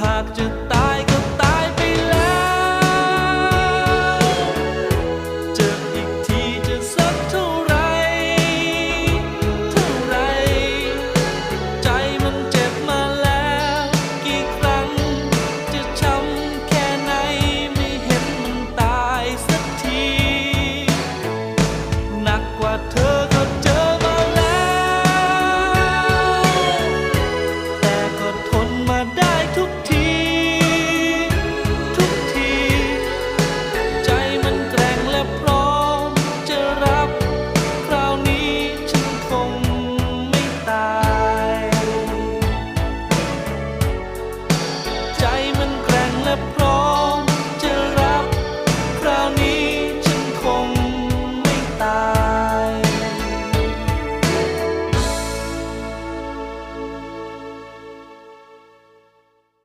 หากจะตา